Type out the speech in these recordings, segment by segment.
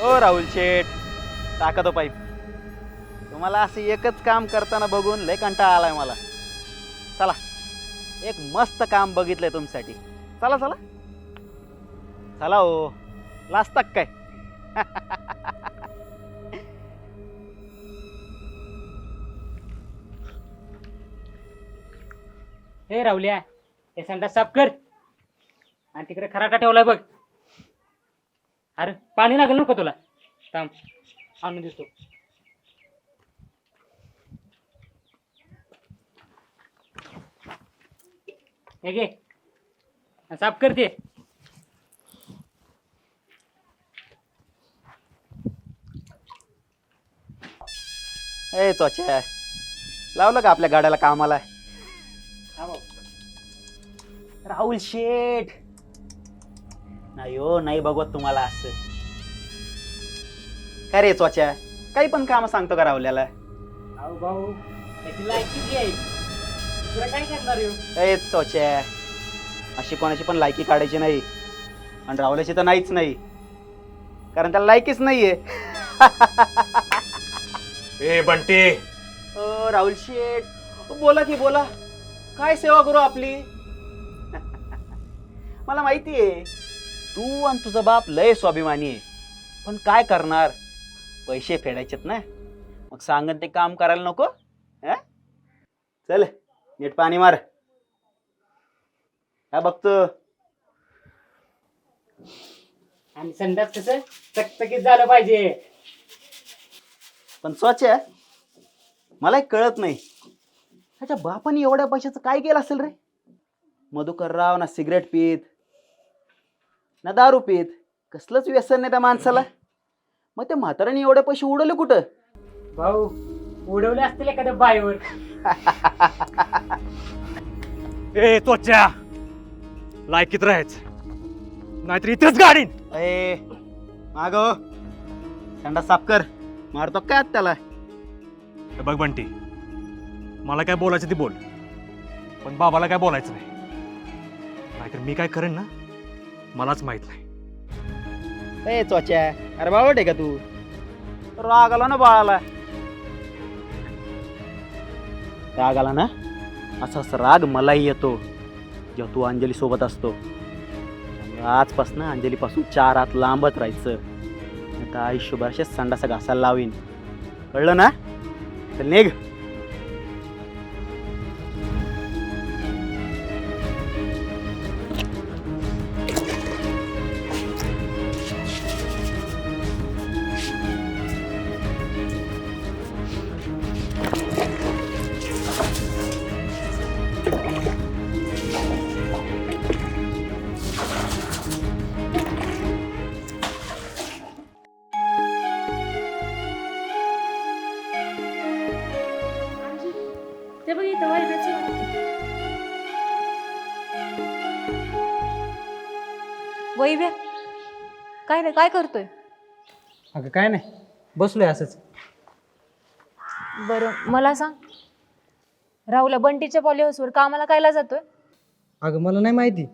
ओ राहुल शेठ टाका तो पाईप. तुम्हाला असं एकच काम करताना बघून लय कंटाळा आलाय मला. चला एक मस्त काम बघितलंय तुमच्यासाठी. चला चला. चला हो. लाजताक काय? हे राहुल्या हे संडा साफ कर. आणि तिकडे खराटा ठेवलाय बघ. अरे पाणी लागेल नको तुला. थांब आणून दिसतो हे घे. साफ कर ते. ए चोच्या लावलं का आपल्या गाड्याला कामाला? हा. राहुल शेठ. नाही हो नाही बघवत तुम्हाला असं. काय रे चोच्या काही पण काम सांगतो का अहो भाऊ त्याची दुसरं काय करणार ह्यो? ए चोच्या अशी कोणाची पण लायकी काढायची नाही. आणि राहुल्याची तर नाहीच नाही. कारण त्याला लायकीच नाहीये. ए बंटी. अ, राहुल शेठ. बोला की बोला. काय सेवा करू आपली? मला माहिती आहे तू आणि तुझा बाप लय स्वाभिमानी आहे. पण काय करणार? पैसे फेडायचेत ना. मग सांगन ते काम करायला नको हं? चल नीट पाणी मार. काय बघतो. आणि संडास कसं? चकचकीत झालं पाहिजे. पण स्वच्छ आहे. मला एक कळत नाही. ह्याच्या बापाने एवढ्या पैशाचं काय केलं असेल रे? मधुकरराव ना सिगरेट पीत. ना दारू पीत. कसलंच व्यसन नाही त्या माणसाला. मग त्या म्हाताऱ्याने एवढे पैसे उडवले कुठं? भाऊ उडवले असतील एखाद्या बाईवर. ए त्वच्या लायकीत राहायचं. नाहीतर इथेच गाडीन. ए माग थंडा साफ कर. मारतो काय आत त्याला? हे बघ बंटी मला काय बोलायचं ते बोल. पण बाबाला काय बोलायचं नाही. नाहीतर मी काय करेन ना? मलाच माहीत नाही. ए चोच्या अरे बावट आहे का तू? राग आला ना बाळाला. राग आला ना असाच राग मलाही येतो जेव्हा तू अंजली सोबत असतो. आजपासून अंजलीपासून चार हात लांबत राहायचं. नाही आयुष्यभर असेच संडासा घासायला लावीन. कळलं ना? चल निघ. ते बघ इथं वैभ्याचं वैभ्या काय नाही काय करतोय? अगं काय नाही. बसलोय असंच. बरं मला सांग. राहुल्या बंटीच्या पॉलिहाऊसवर कामाला कायला जातोय? अगं मला नाही माहिती.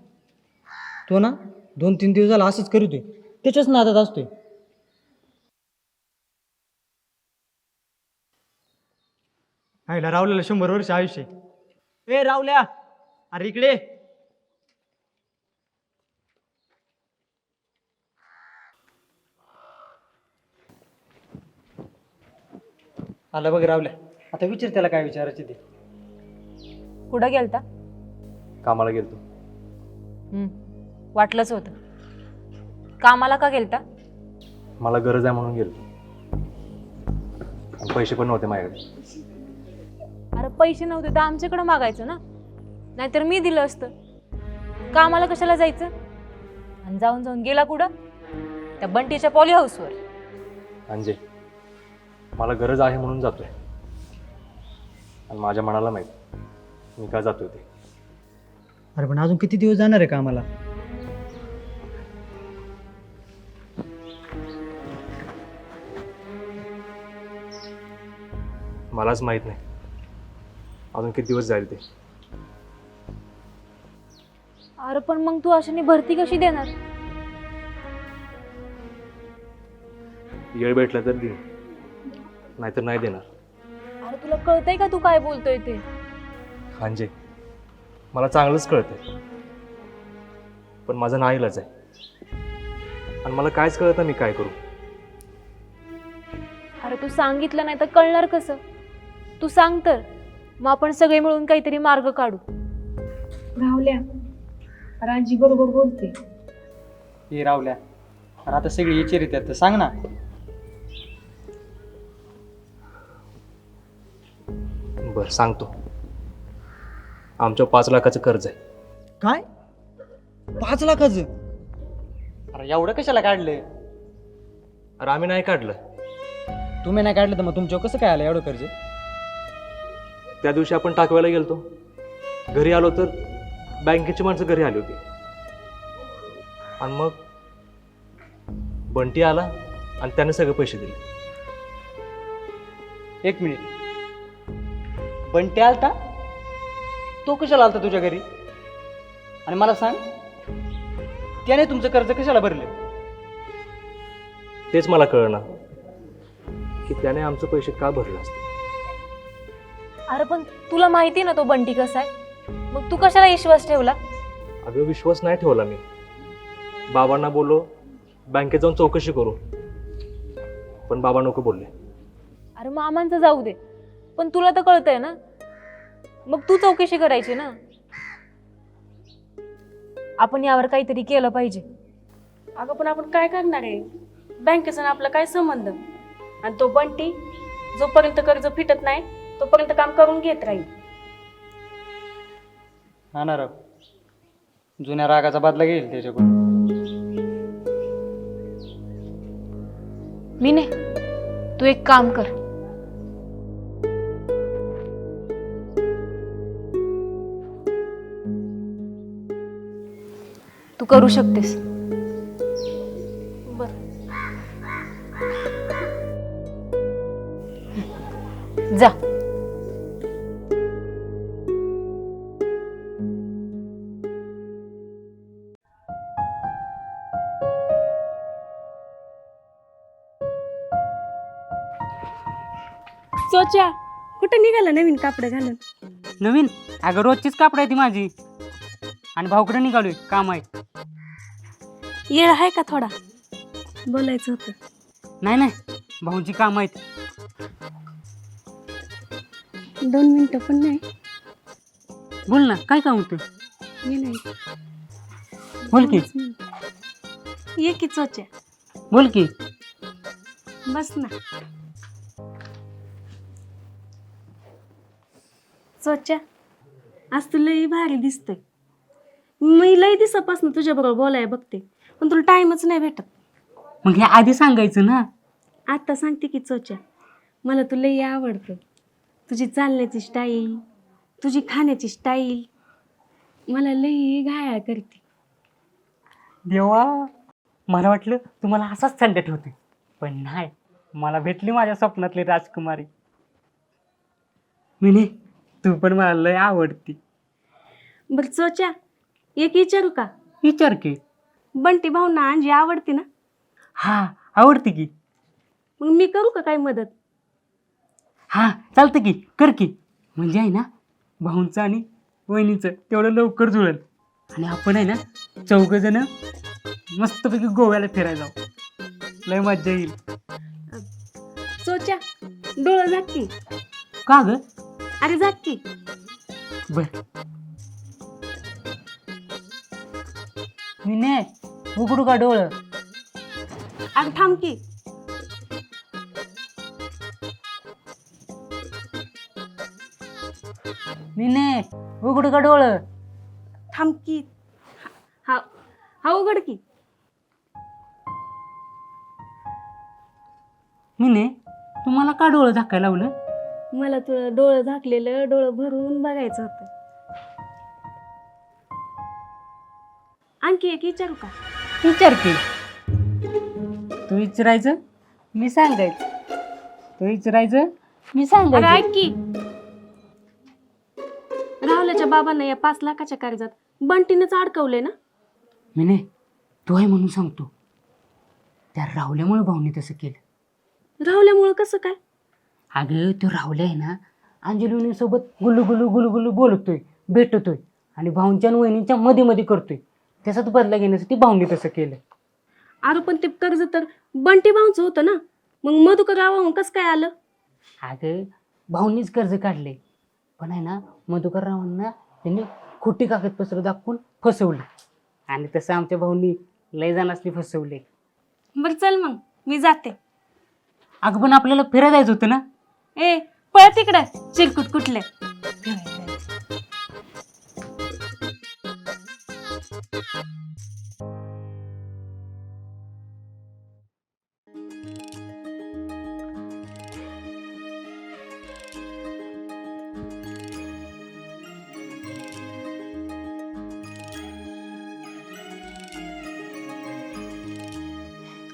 तो ना दोन तीन दिवस झाला असंच करतोय. त्याच्याच नादात असतोय. आईला रावलेला शंभर वर्ष आयुष्य आहे. ए रावल्या! अरे इकडे ये. आला बघ रावल्या. आता विचार त्याला काय विचारायचे ते. कुठं गेलता? कामाला गेलतो. हम्म, वाटलंच होतं. कामाला का गेलता? मला गरज आहे म्हणून गेलतो. आणि पैसे पण नव्हते माझ्याकडे. अरे पैसे नव्हते तर आमच्याकडे मागायचं ना? नाहीतर मी दिलं असतं. कामाला कशाला जायचं? आणि जाऊन जाऊन गेला कुठं? त्या बंटीच्या पॉलिहाऊसवर अंजे मला गरज आहे म्हणून जातोय. आणि माझ्या मनाला माहीत मी का जातोय ते? अरे पण अजून किती दिवस जाणार आहे कामाला? मलाच माहीत नाही. अजून किती दिवस जाईल ते? अरे पण मग तू अशाने भरती कशी देणार? येळ भेटला तर देईन नाहीतर नाही देणार. अरे तुला कळतंय का तू काय बोलतोय ते? हांजे मला चांगलंच कळतंय. पण माझा नाईलाज आहे. आणि मला कायच कळत नाही मी काय करू. अरे तू सांगितलं नाही तर कळणार कसं? तू सांग तर. मग आपण सगळे मिळून काहीतरी मार्ग काढू. राहुल्या रांजी बरोबर बोलते. हे रावल्या अरे आता सगळी विचारित आहेत तर सांग ना. बरं सांगतो. आमच्या पाच लाखाचं कर्ज आहे. काय? पाच लाखाचं? अरे एवढं कशाला काढलं अरे आम्ही नाही काढलं. तुम्ही नाही काढलं तर मग तुमच्यावर कसं काय आलं एवढं कर्ज? त्या दिवशी आपण टाकवायला गेलतो. घरी आलो तर बँकेची माणसं घरी आली होती. आणि मग बंटी आला आणि त्याने सगळे पैसे दिले. एक मिनिट. बंटे आलता? तो कशाला आलता तुझ्या घरी? आणि मला सांग त्याने तुमचं कर्ज कशाला भरलं? तेच मला कळणार की त्याने आमचे पैसे का भरले असते? अरे पण तुला माहिती ना तो बंटी कसा आहे? मग तू कशाला विश्वास ठेवला? अगं विश्वास नाही ठेवला मी. बाबांना बोललो बँकेत जाऊन चौकशी करू. पण बाबा नको बोलले. अरे मामांचं जाऊ दे. पण तुला तर कळतंय ना? मग तू चौकशी करायची ना? आपण यावर काहीतरी केलं पाहिजे. अगं पण आपण काय करणार आहे? बँकेचा आणि आपला काय संबंध? आणि तो बंटी जोपर्यंत कर्ज फिटत नाही तोपर्यंत काम करून घेत राहील. हा ना राव जुन्या रागाचा बदला घेईल त्याच्याकडून. मी नाही तू एक काम कर. तू करू शकतेस. कापड घालून. नवीन? अगं रोजचीच कापड आहे ती माझी. आणि भाऊकडे निघालोय काम आहे. येळ आहे का थोडा? बोलायचं होतं. नाही नाही. भाऊची काम आहेत. दोन मिनिटं पण नाही. बोल ना काय काम होतं? नाही. बोल की. ये की चोच्या. बोल की. बस ना. सोच्या. आज तू लई भारी दिसतोय. मी लई दिवसापासून तुझ्या बरोबर बोलाय बघते पण तुला टाइमच नाही भेटत. मग हे आधी सांगायचं ना? आता सांगते की चोच्या मला तू लई आवडतं. तुझी चालण्याची स्टाईल तुझी खाण्याची स्टाईल मला लई घाया करते. देवा मला वाटलं तुम्हाला असाच थंड ठेवते पण नाही मला भेटली माझ्या स्वप्नातली राजकुमारी. मिने तू पण मला लय आवडती. बरं चोच्या एक विचारू का? विचार की. बंटी भाऊना अंजी आवडते ना? हा आवडती की. मग मी करू का काय मदत? हा चालतं की कर की. म्हणजे आहे ना भाऊंचं आणि वहिनीचं तेवढं लवकर जुळेल. आणि आपण आहे ना चौघ जण मस्तपैकी गोव्याला फिरायला जाऊ. लय मज्जा येईल. चोच्या डोळं झाकी का ग? अरे झाकी बर. मी नाही उघडू का डोळं? अरे थांब की. नाही उघडू का डोळं? थांब की. हा हा उघड की. मी नाही तुम्हाला का डोळं झाकायला लावलं? मला तुझं डोळं झाकलेलं डोळं भरून बघायचं होतं. आणखी एक विचारू का? विचार की. तू विचारायचं? मी सांगायचं. तू विचारायचं? मी अरे सांगायचं ऐक की. राहुल्याच्या बाबांना या पाच लाखाच्या कर्जात बंटीनंच अडकवलंय ना? मी नाही तू आहे म्हणून सांगतो. त्या राहुल्यामुळे भाऊने तसं केलं. राहुल्यामुळं कसं काय? अगं तो राहुल आहे ना? अंजली सोबत गुलू गुलू गुलू गुलू बोलतोय भेटतोय आणि भाऊंच्या आणि वहिनींच्या मध्ये मध्ये करतोय. त्याचाच बदला घेण्यासाठी भाऊंनी तसं केलं अरे पण ते कर्ज तर बंटी भाऊचं होतं ना? मग मधुकर रावाहून कसं काय आलं? अगं भाऊंनीच कर्ज काढले. पण आहे ना मधुकर रावांना त्यांनी खोटी कागदपत्र दाखवून फसवली. आणि तसं आमच्या भाऊंनी लय जणांनी फसवले. बरं चल मग. मी जाते. अगं पण आपल्याला फिरायला जायचं होतं ना? ए पळ तिकडे. चिरकुट कुठले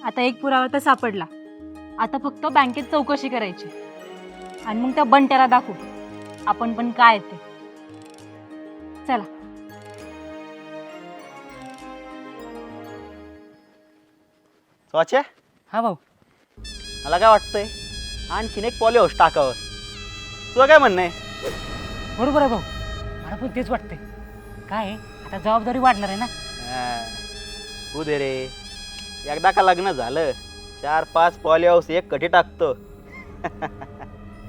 आता एक पुरावा तर सापडला. आता फक्त बँकेत चौकशी करायची. आणि मग त्या बंट्याला दाखवू. आपण पण काय ते. चला. स्वाच्या हा भाऊ. मला काय वाटतंय? आणखीन एक पॉली हाऊस टाकावं. तुझं काय म्हणणं आहे? बरोबर आहे भाऊ. मला पण तेच वाटतंय. काय आहे, आता जबाबदारी वाढणार आहे ना? हा. होऊ दे रे. एकदा का लग्न झालं चार पाच पॉली हाऊस एक कटी टाकतो.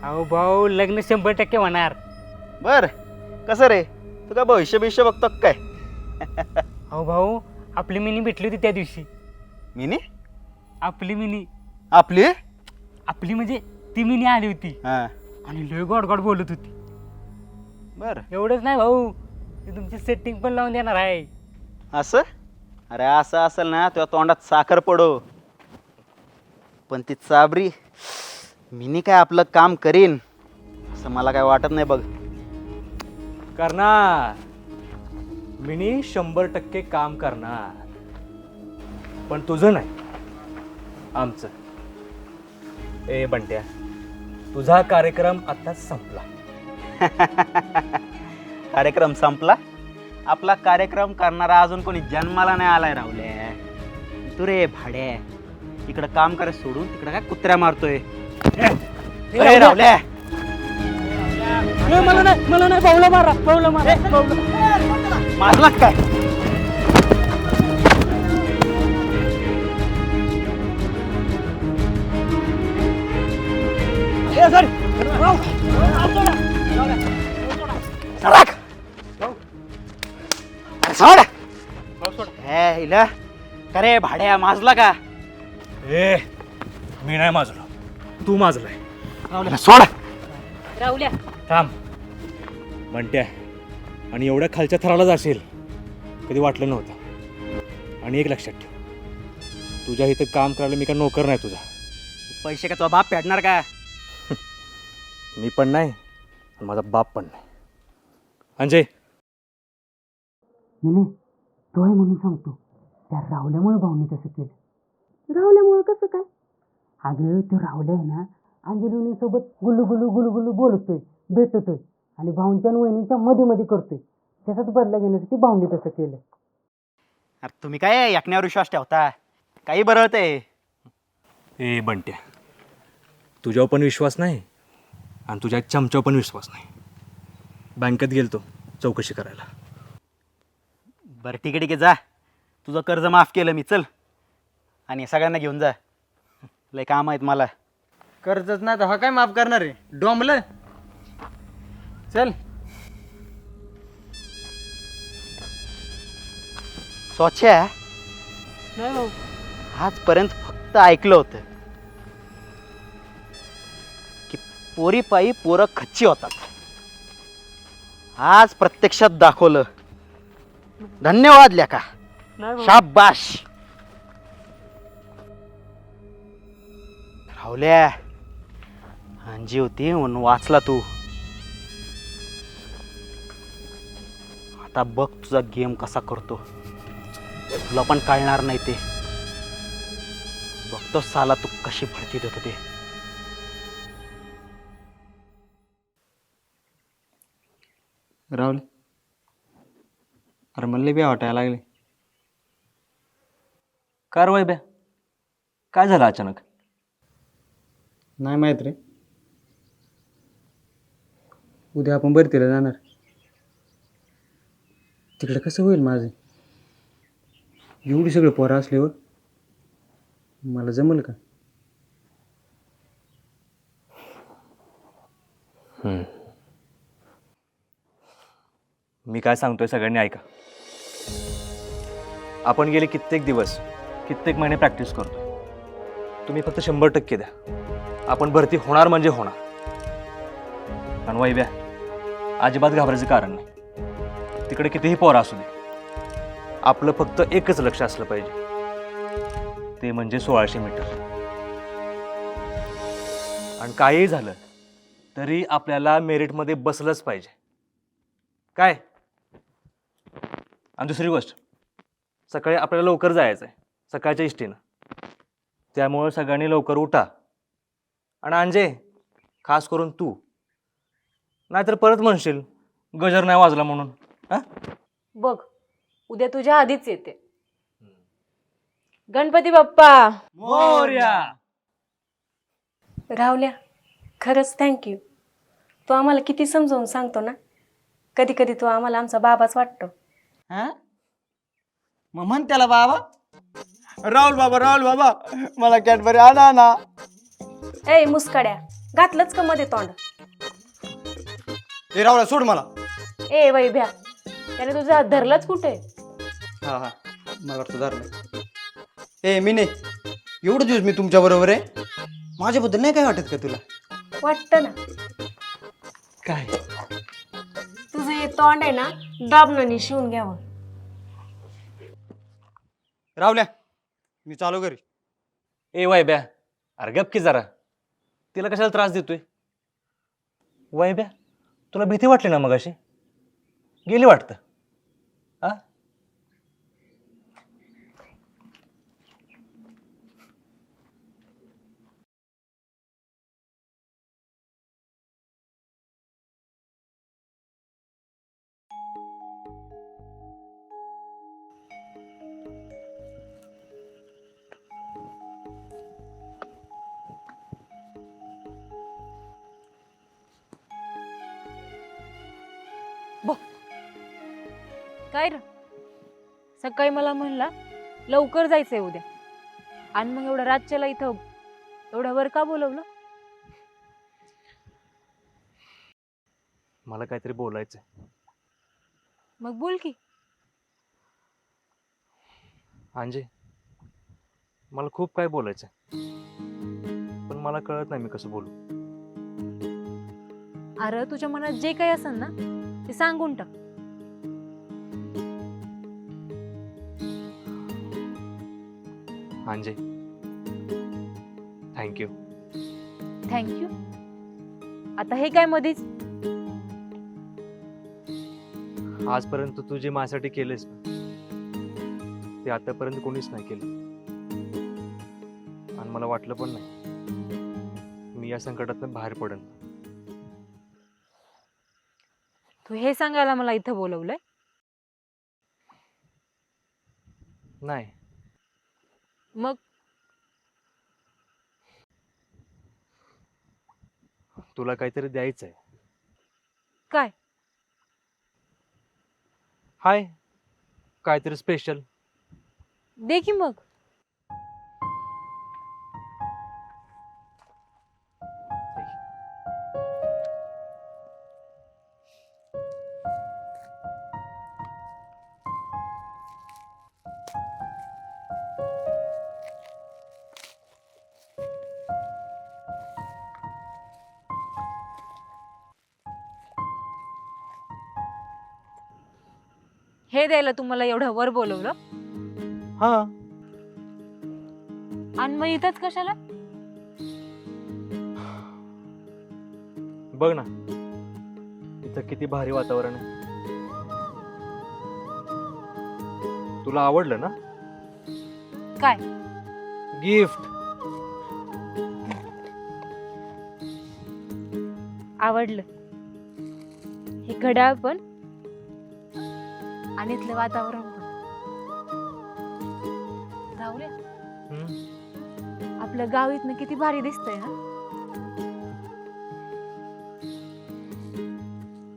अहो भाऊ लग्न शंभर टक्के होणार. बर कसं रे? तू काय भविष्य बिष्य बघतो का काय? अहो भाऊ आपली मिनी भेटली होती त्या दिवशी. मिनी? आपली मिनी. आपली? आपली म्हणजे ती मिनी आली होती. हा. आणि लय गोड गोड बोलत होती. बर. एवढंच नाही भाऊ ती तुमची सेटिंग पण लावून देणार आहे. असं? अरे असं असेल ना तुझ्या तोंडात साखर पडो. पण ती चाबरी मिनी काय आपलं काम करीन असं मला काय वाटत नाही बघ. करणार मिनी शंभर टक्के काम करणार. पण तुझं नाही आमचं. ए बंट्या तुझा कार्यक्रम आताच संपला. कार्यक्रम संपला? आपला कार्यक्रम करणारा अजून कोणी जन्माला नाही आलाय राहुले. तू रे भाड्या इकडं काम करायचं सोडून तिकडं काय कुत्र्या मारतोय? ए, राहुल्या मला नाही मला नाही भाऊला मारा भाऊला मारा. मारलाच काय? सरक. अरे सोड हे हिला. का रे भाड्या माजला का? ए मी नाही माजलो. तू माजलाय. सोड. राहुल्या. थांब. म्हणत्या आणि एवढ्या खालच्या थराला जाशील कधी वाटलं नव्हतं. आणि एक लक्षात ठेव. तुझ्या इथं काम करायला मी काय नोकर नाही तुझा. पैसे का तुझा बाप पेटणार का? मी पण नाही आणि माझा बाप पण नाही. अंजय. मिनी तो आहे म्हणून सांगतो. त्या राहुल्यामुळे भाऊनी तसं केलं. राहुल्यामुळं कसं काय? अगं तो राहुल्या आहे ना? अंजली सोबत गुलू गुलू गुलू गुलू बोलतोय भेटतोय आणि भाऊंच्या आणि वहिनींच्या मध्ये मध्ये करतोय. त्याचाच बदला घेण्यासाठी भाऊंनी तसं केलं. अरे तुम्ही काय एकण्यावर विश्वास ठेवता? काही बरळतंय ए बंट्या तुझ्यावर पण विश्वास नाही आणि तुझ्या चमच्यावर पण विश्वास नाही. बँकेत गेलतो चौकशी करायला. बरं ठीक आहे ठीक आहे जा. तुझं कर्ज माफ केलं मी चल. आणि सगळ्यांना घेऊन जा. लय काम आहेत मला. कर्जच नाही तर हा काय माफ करणार आहे? डोंबलं. चल. स्वच्छ नाही भाऊ. आजपर्यंत फक्त ऐकलं होतं की पोरीपायी पोरं खच्ची होतात. आज प्रत्यक्षात दाखवलं. धन्यवाद लेका. नाही भाऊ. शाबाश. राहुल्या अंजी होती म्हणून वाचला तू. आता बघ तुझा गेम कसा करतो. तुला पण कळणार नाही ते. बघतो साला तू कशी भरती देतो ते. राहुल अरे मला बी वाटायला लागले. कारवाई ब्या काय झालं अचानक? नाही माहीत रे. उद्या आपण भरतीला जाणार. तिकडे कसं होईल माझं? एवढी सगळं पोरं असल्यावर हो. मला जमल का? मी काय सांगतोय सगळ्यांनी ऐका. आपण गेले कित्येक दिवस कित्येक महिने प्रॅक्टिस करतो तुम्ही फक्त शंभर टक्के द्या. आपण भरती होणार म्हणजे होणार. आणि वैब्या अजिबात घाबरायचं कारण नाही. तिकडे कितीही पोरं असू दे. आपलं फक्त एकच लक्ष असलं पाहिजे. ते म्हणजे सोळाशे मीटर. आणि काहीही झालं तरी आपल्याला मेरिटमध्ये बसलंच पाहिजे. काय? आणि दुसरी गोष्ट सकाळी आपल्याला लवकर जायचं आहे सकाळच्या इष्टीनं. त्यामुळं सगळ्यांनी लवकर उठा. आणि अंजे खास करून तू. नाहीतर परत म्हणशील गजर नाही वाजला म्हणून. हां? बघ उद्या तुझ्या आधीच येते. गणपती बाप्पा! मोर्या! रावल्या खरंच थँक्यू तू आम्हाला किती समजावून सांगतो ना? कधी कधी तू आम्हाला आमचा बाबाच वाटतो. हा? मग म्हण त्याला बाबा. राहुल बाबा राहुल बाबा मला कॅडबरी आणा ना. ए मुसकड्या. घातलंच का मध्ये तोंड? हे राहुला सोड मला. ए वैभ्या त्याने तुझा हात धरलाच कुठे? हा हा. मला वाटतं धरलं. ए मी नाही एवढं दिवस मी तुमच्या बरोबर आहे. माझ्याबद्दल नाही काय वाटत का तुला? वाटतं ना. काय? तुझं हे तोंड आहे ना दाबणं शिवून घ्यावं. राहुल्या मी चालू घरी ए वैब्या अरे गप की जरा. तिला कशाला त्रास देतोय? वैब्या तुला भीती वाटली ना मग अशी गेली वाटतं? काय र? सकाळी मला म्हणला लवकर जायचंय उद्या. आणि मग एवढं रातच्याला इथं एवढ्या वर का बोलवलं? मला काहीतरी बोलायचंय. मग बोल की. अंजे मला खूप काय बोलायचंय. पण मला कळत नाही मी कसं बोलू. अरे तुझ्या मनात जे काही असेल ना ते सांगून टाक. अंजे थँक्यू थँक्यू आता हे काय मध्येच आजपर्यंत तू जे माझ्यासाठी केलेस ना ते आतापर्यंत कोणीच नाही केलं. आणि मला वाटलं पण नाही मी या संकटातून बाहेर पडेन. तू हे सांगायला मला इथं बोलवलंय? नाही. मग? तुला काहीतरी द्यायचंय. काय? हाय. काहीतरी स्पेशल दे की मग. हे द्यायला तुम्हाला एवढं वर बोलवलं? हा. आणि मग इथंच कशाला? बघ ना. इथं किती भारी वातावरण आहे. तुला आवडलं ना? काय? गिफ्ट. आवडलं. हे घड्याळ पण आणि इथलं वातावरण पण. आपलं गाव इथनं किती भारी दिसतंय हा?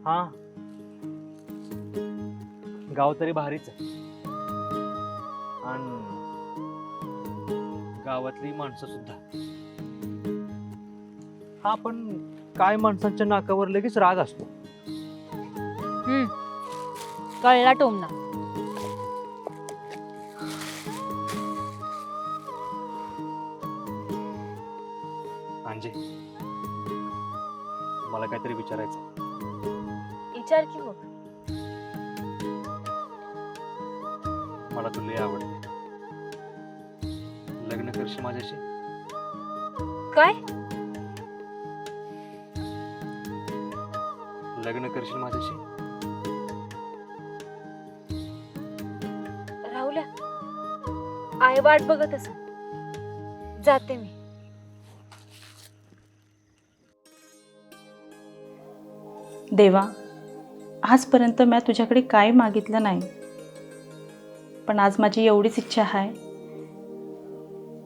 हा. गाव तरी भारीच आहे. आणि गावातली माणसं सुद्धा. हा पण काय माणसांच्या नाकावर लगेच राग असतो. कळला टोमना अंजे मला काहीतरी विचारायचं विचार की मग. मला तुला लय आवडते. लग्न करशील माझ्याशी? काय? लग्न करशील माझ्याशी? आई वाट बघत असं जाते मी. देवा आजपर्यंत मी तुझ्याकडे काय मागितलं नाही. पण आज माझी एवढीच इच्छा आहे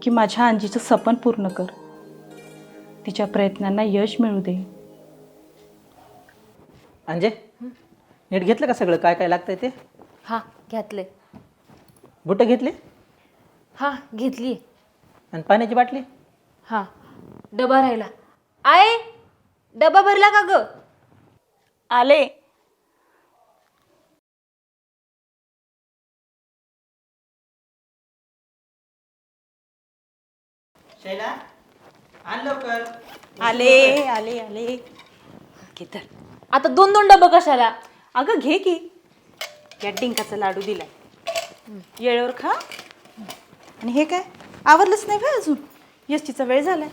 की माझ्या अंजीचं सपन पूर्ण कर. तिच्या प्रयत्नांना यश मिळू दे. अंजे नीट घेतलं का सगळं? काय काय लागतंय ते? हा घातले बुटं घेतले? हा घेतली. आणि पाण्याची बाटली? हा डबा राहिला. आय डबा भरला का ग? आले. शैला आण लवकर. आले आले आले. घे तर. आता दोन दोन डबा कशाला? अगं घे की. या डिंकाचा लाडू दिलाय. येळेवर खा. आणि हे काय? आवरलंच नाही का अजून? यष्टीचा वेळ झालाय.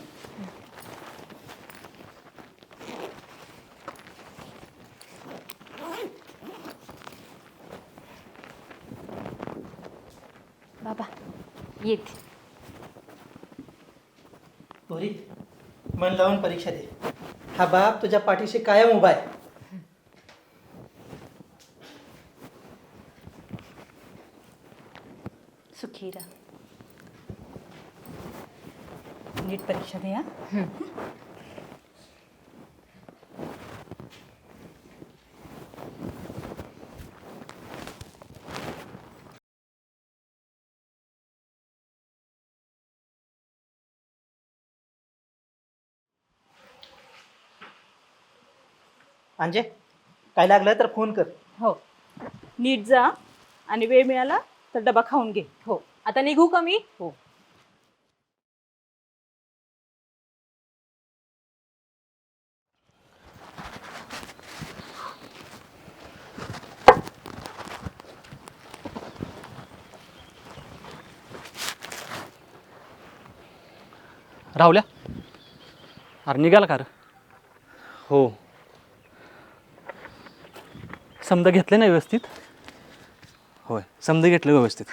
बाबा येते. पोरी मन लावून परीक्षा दे. हा बाप तुझ्या पाठीशी कायम उभा आहे. सुखी राहा. नीट परीक्षा दे हा अंजे काय लागलं तर फोन कर. हो. नीट जा आणि वेळ मिळाला तर डबा खाऊन घे. हो. आता निघू का मी? हो. राहुल्या? अरे निघाला का रे? हो. समजा घेतले ना व्यवस्थित? होय समजा घेतलं व्यवस्थित.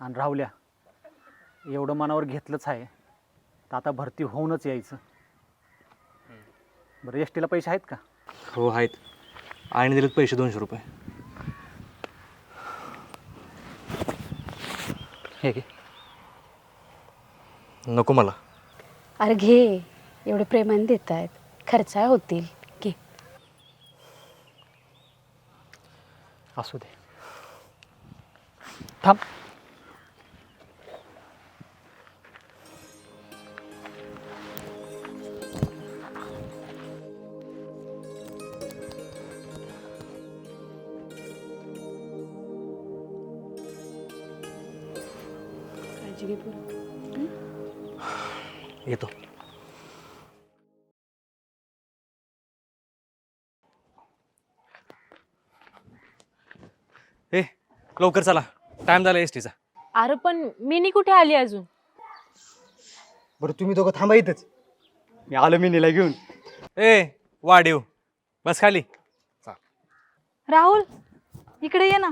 आणि राहुल्या एवढं मनावर घेतलंच आहे तर आता भरती होऊनच यायचं. बरं एस टीला पैसे आहेत का? हो आहेत. आईने दिलेत पैसे दोनशे रुपये. हे घे. नको मला. अरे घे एवढे प्रेमाने देत आहेत खर्चा होतील. घे. असू दे. थांब. काळजी घे पोरं. येतो. ए लवकर चला. टाइम झाला एस टीचा अरे पण मिनी कुठे आली अजून? बरं तुम्ही दोघं थांबा इथंच. मी आलो मिनीला घेऊन. ए वाढीव. बस खाली. राहुल इकडे ये ना.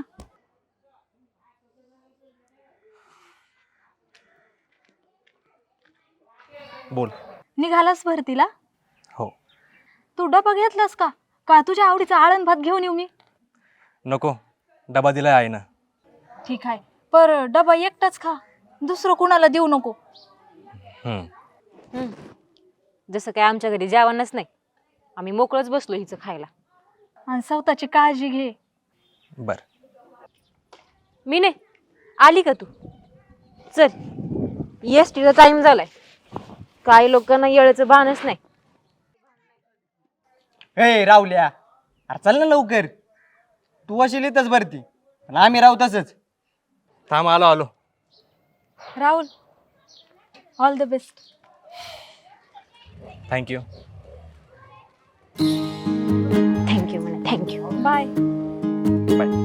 बोल. निघालास भरतीला? हो. तू डबा घेतलास का? का तुझ्या आवडीचा आळण भात घेऊन येऊ मी? नको डबा दिलाय आहे ना ठीक आहे पर डबा एकटाच खा दुसरं कुणाला देऊ नको. हम्म. हम्म. जसं काय आमच्या घरी जेवणच नाही आम्ही मोकळच बसलो हिचं खायला. आणि स्वतःची काळजी घे. बर. मी नाही आली का तू? चल एस टीचा टाइम झालाय. काही लोकांना येळेचं भानच नाही. हे रावल्या अरे चल ना लवकर. तू अशी लिहितच भरती आणि आम्ही राहू तसंच. थांब आलो आलो. Rahul all the best thank you thank you म्हणा थँक्यू बाय राहुल्या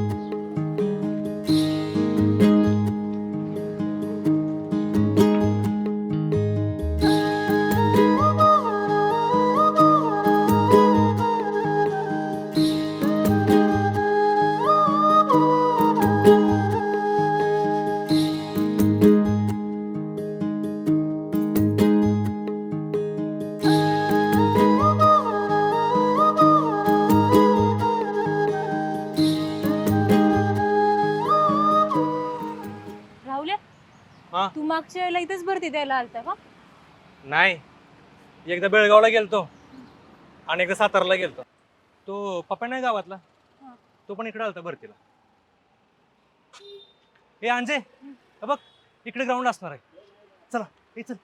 इथेच भरती द्यायला आलता का? नाही. एकदा बेळगावला गेलतो आणि एकदा सातारला गेलतो. तो पप्पा नाही गावातला? तो पण इकडे आलता भरतीला. हे अंजे बघ इकडे ग्राउंड असणार आहे. चला चल चल.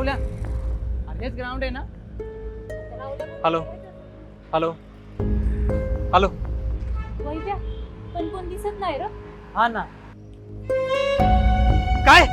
रावल्या अरे हेच ग्राउंड आहे ना? हॅलो. हॅलो. हॅलो. वैद्या पण कोण दिसत नाही र. हा ना. काय?